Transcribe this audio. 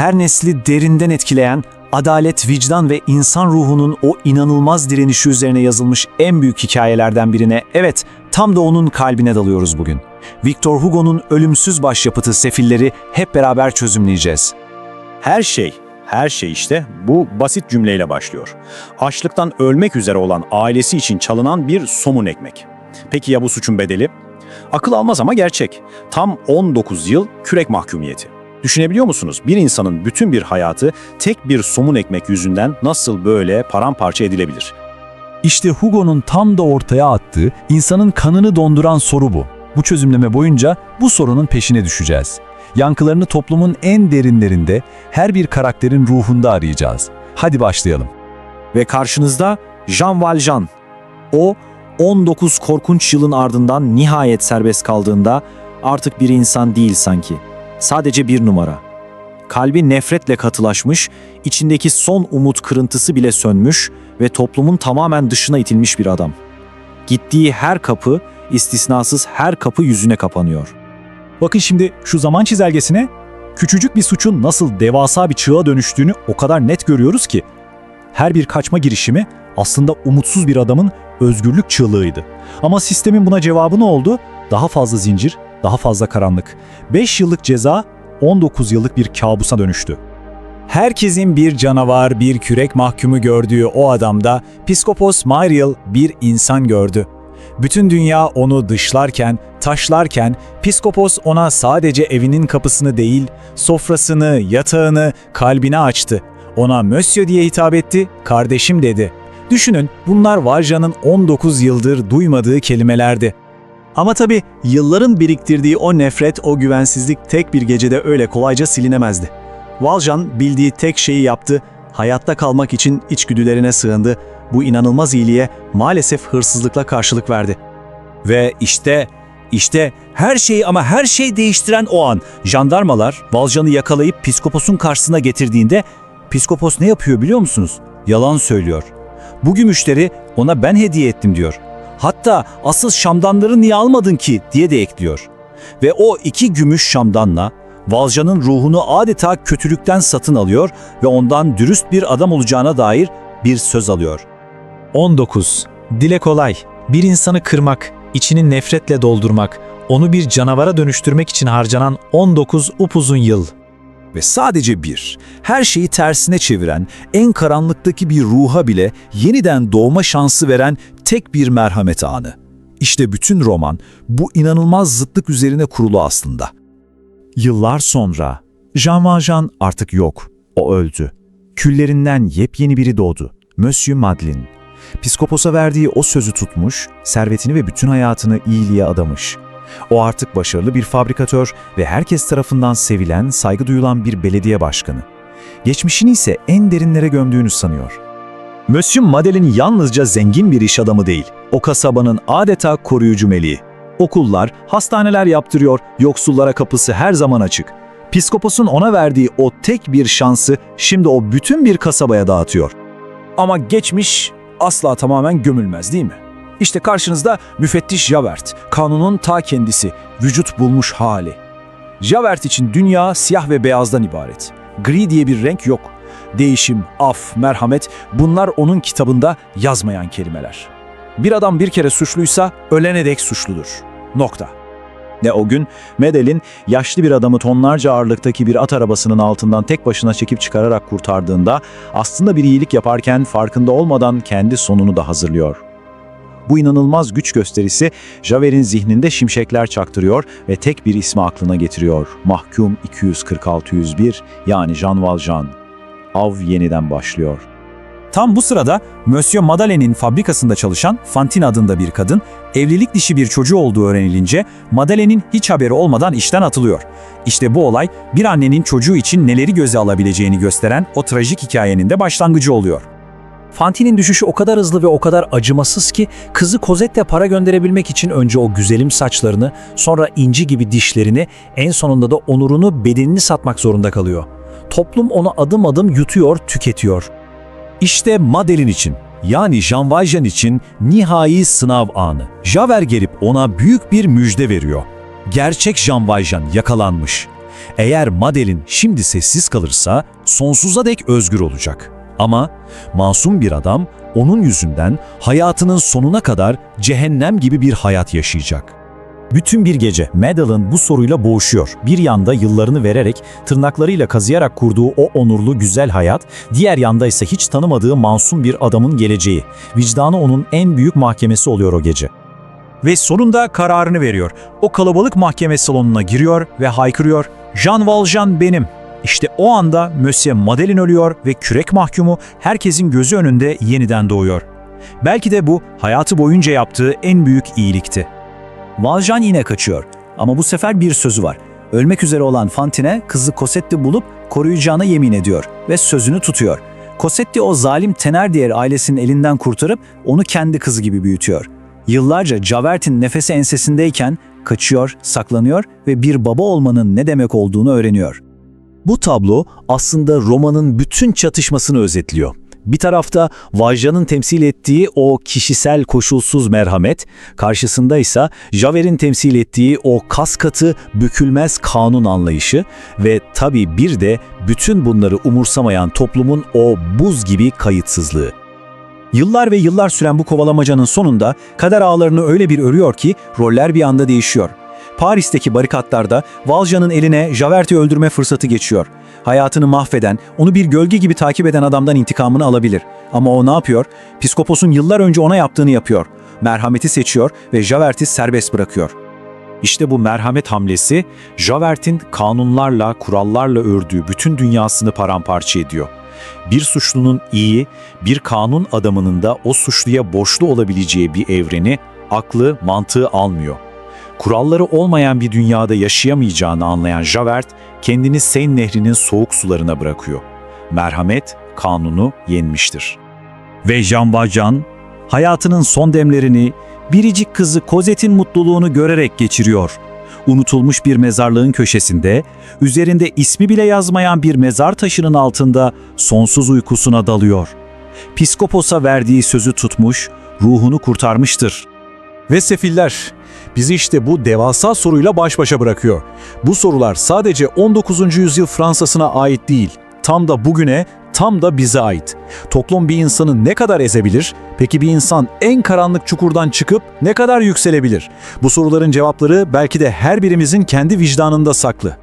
her nesli derinden etkileyen, adalet, vicdan ve insan ruhunun o inanılmaz direnişi üzerine yazılmış en büyük hikayelerden birine, evet tam da onun kalbine dalıyoruz bugün. Victor Hugo'nun ölümsüz başyapıtı Sefilleri hep beraber çözümleyeceğiz. Her şey, her şey işte bu basit cümleyle başlıyor. Açlıktan ölmek üzere olan ailesi için çalınan bir somun ekmek. Peki ya bu suçun bedeli? Akıl almaz ama gerçek. Tam 19 yıl kürek mahkumiyeti. Düşünebiliyor musunuz? Bir insanın bütün bir hayatı tek bir somun ekmek yüzünden nasıl böyle paramparça edilebilir? İşte Hugo'nun tam da ortaya attığı, insanın kanını donduran soru bu. Bu çözümleme boyunca bu sorunun peşine düşeceğiz. Yankılarını toplumun en derinlerinde, her bir karakterin ruhunda arayacağız. Hadi başlayalım. Ve karşınızda Jean Valjean. O 19 korkunç yılın ardından nihayet serbest kaldığında artık bir insan değil sanki. Sadece bir numara. Kalbi nefretle katılaşmış, içindeki son umut kırıntısı bile sönmüş ve toplumun tamamen dışına itilmiş bir adam. Gittiği her kapı, istisnasız her kapı yüzüne kapanıyor. Bakın şimdi şu zaman çizelgesine küçücük bir suçun nasıl devasa bir çığa dönüştüğünü o kadar net görüyoruz ki. Her bir kaçma girişimi aslında umutsuz bir adamın özgürlük çığlığıydı. Ama sistemin buna cevabı ne oldu? Daha fazla zincir, daha fazla karanlık. 5 yıllık ceza 19 yıllık bir kabusa dönüştü. Herkesin bir canavar, bir kürek mahkumu gördüğü o adamda Piskopos Myriel bir insan gördü. Bütün dünya onu dışlarken, taşlarken Piskopos ona sadece evinin kapısını değil, sofrasını, yatağını, kalbini açtı. Ona Monsieur diye hitap etti, kardeşim dedi. Düşünün bunlar Valjean'ın 19 yıldır duymadığı kelimelerdi. Ama tabii yılların biriktirdiği o nefret, o güvensizlik tek bir gecede öyle kolayca silinemezdi. Valjean bildiği tek şeyi yaptı, hayatta kalmak için içgüdülerine sığındı. Bu inanılmaz iyiliğe maalesef hırsızlıkla karşılık verdi. Ve işte, işte her şeyi ama her şey değiştiren o an. Jandarmalar Valjan'ı yakalayıp Piskopos'un karşısına getirdiğinde Piskopos ne yapıyor biliyor musunuz? Yalan söylüyor. Bu gümüşleri ona ben hediye ettim diyor. Hatta asıl şamdanları niye almadın ki diye de ekliyor. Ve o iki gümüş şamdanla Valjan'ın ruhunu adeta kötülükten satın alıyor ve ondan dürüst bir adam olacağına dair bir söz alıyor. 19. Dile kolay. Bir insanı kırmak, içini nefretle doldurmak, onu bir canavara dönüştürmek için harcanan 19 upuzun yıl. Ve sadece bir, her şeyi tersine çeviren, en karanlıktaki bir ruha bile yeniden doğma şansı veren tek bir merhamet anı. İşte bütün roman bu inanılmaz zıtlık üzerine kurulu aslında. Yıllar sonra Jean Valjean artık yok. O öldü. Küllerinden yepyeni biri doğdu. Monsieur Madeleine. Piskoposa verdiği o sözü tutmuş, servetini ve bütün hayatını iyiliğe adamış. O artık başarılı bir fabrikatör ve herkes tarafından sevilen, saygı duyulan bir belediye başkanı. Geçmişini ise en derinlere gömdüğünü sanıyor. Monsieur Madeleine yalnızca zengin bir iş adamı değil, o kasabanın adeta koruyucu meleği. Okullar, hastaneler yaptırıyor, yoksullara kapısı her zaman açık. Piskopos'un ona verdiği o tek bir şansı şimdi o bütün bir kasabaya dağıtıyor. Ama geçmiş asla tamamen gömülmez değil mi? İşte karşınızda müfettiş Javert, kanunun ta kendisi, vücut bulmuş hali. Javert için dünya siyah ve beyazdan ibaret. Gri diye bir renk yok. Değişim, af, merhamet bunlar onun kitabında yazmayan kelimeler. Bir adam bir kere suçluysa ölene dek suçludur. Nokta. Ve o gün Medel'in yaşlı bir adamı tonlarca ağırlıktaki bir at arabasının altından tek başına çekip çıkararak kurtardığında aslında bir iyilik yaparken farkında olmadan kendi sonunu da hazırlıyor. Bu inanılmaz güç gösterisi Javert'in zihninde şimşekler çaktırıyor ve tek bir ismi aklına getiriyor. Mahkum 246-101 yani Jean Valjean. Av yeniden başlıyor. Tam bu sırada Monsieur Madeleine'in fabrikasında çalışan Fantine adında bir kadın, evlilik dişi bir çocuğu olduğu öğrenilince Madeleine'in hiç haberi olmadan işten atılıyor. İşte bu olay bir annenin çocuğu için neleri göze alabileceğini gösteren o trajik hikayenin de başlangıcı oluyor. Fantine'in düşüşü o kadar hızlı ve o kadar acımasız ki kızı Cosette'e para gönderebilmek için önce o güzelim saçlarını, sonra inci gibi dişlerini, en sonunda da onurunu, bedenini satmak zorunda kalıyor. Toplum onu adım adım yutuyor, tüketiyor. İşte Madeleine için yani Jean Valjean için nihai sınav anı. Javert gelip ona büyük bir müjde veriyor. Gerçek Jean Valjean yakalanmış. Eğer Madeline şimdi sessiz kalırsa sonsuza dek özgür olacak. Ama masum bir adam onun yüzünden hayatının sonuna kadar cehennem gibi bir hayat yaşayacak. Bütün bir gece Madeline bu soruyla boğuşuyor. Bir yanda yıllarını vererek, tırnaklarıyla kazıyarak kurduğu o onurlu güzel hayat, diğer yanda ise hiç tanımadığı masum bir adamın geleceği. Vicdanı onun en büyük mahkemesi oluyor o gece. Ve sonunda kararını veriyor. O kalabalık mahkeme salonuna giriyor ve haykırıyor. Jean Valjean benim. İşte o anda Monsieur Madeleine ölüyor ve kürek mahkumu herkesin gözü önünde yeniden doğuyor. Belki de bu hayatı boyunca yaptığı en büyük iyilikti. Valjean yine kaçıyor ama bu sefer bir sözü var. Ölmek üzere olan Fantine kızı Cosette bulup koruyacağına yemin ediyor ve sözünü tutuyor. Cosette o zalim Thénardier ailesinin elinden kurtarıp onu kendi kızı gibi büyütüyor. Yıllarca Javert'in nefesi ensesindeyken kaçıyor, saklanıyor ve bir baba olmanın ne demek olduğunu öğreniyor. Bu tablo aslında romanın bütün çatışmasını özetliyor. Bir tarafta Valjean'ın temsil ettiği o kişisel koşulsuz merhamet, karşısında ise Javert'in temsil ettiği o kas katı, bükülmez kanun anlayışı ve tabii bir de bütün bunları umursamayan toplumun o buz gibi kayıtsızlığı. Yıllar ve yıllar süren bu kovalamacanın sonunda kader ağlarını öyle bir örüyor ki roller bir anda değişiyor. Paris'teki barikatlarda Valjean'ın eline Javert'i öldürme fırsatı geçiyor. Hayatını mahveden, onu bir gölge gibi takip eden adamdan intikamını alabilir. Ama o ne yapıyor? Piskopos'un yıllar önce ona yaptığını yapıyor. Merhameti seçiyor ve Javert'i serbest bırakıyor. İşte bu merhamet hamlesi, Javert'in kanunlarla, kurallarla ördüğü bütün dünyasını paramparça ediyor. Bir suçlunun iyi, bir kanun adamının da o suçluya borçlu olabileceği bir evreni aklı, mantığı almıyor. Kuralları olmayan bir dünyada yaşayamayacağını anlayan Javert, kendini Seine Nehri'nin soğuk sularına bırakıyor. Merhamet, kanunu yenmiştir. Ve Jean Valjean hayatının son demlerini biricik kızı Cosette'in mutluluğunu görerek geçiriyor. Unutulmuş bir mezarlığın köşesinde, üzerinde ismi bile yazmayan bir mezar taşının altında sonsuz uykusuna dalıyor. Piskoposa verdiği sözü tutmuş, ruhunu kurtarmıştır. Ve sefiller bizi işte bu devasa soruyla baş başa bırakıyor. Bu sorular sadece 19. yüzyıl Fransa'sına ait değil. Tam da bugüne, tam da bize ait. Toplum bir insanı ne kadar ezebilir? Peki bir insan en karanlık çukurdan çıkıp ne kadar yükselebilir? Bu soruların cevapları belki de her birimizin kendi vicdanında saklı.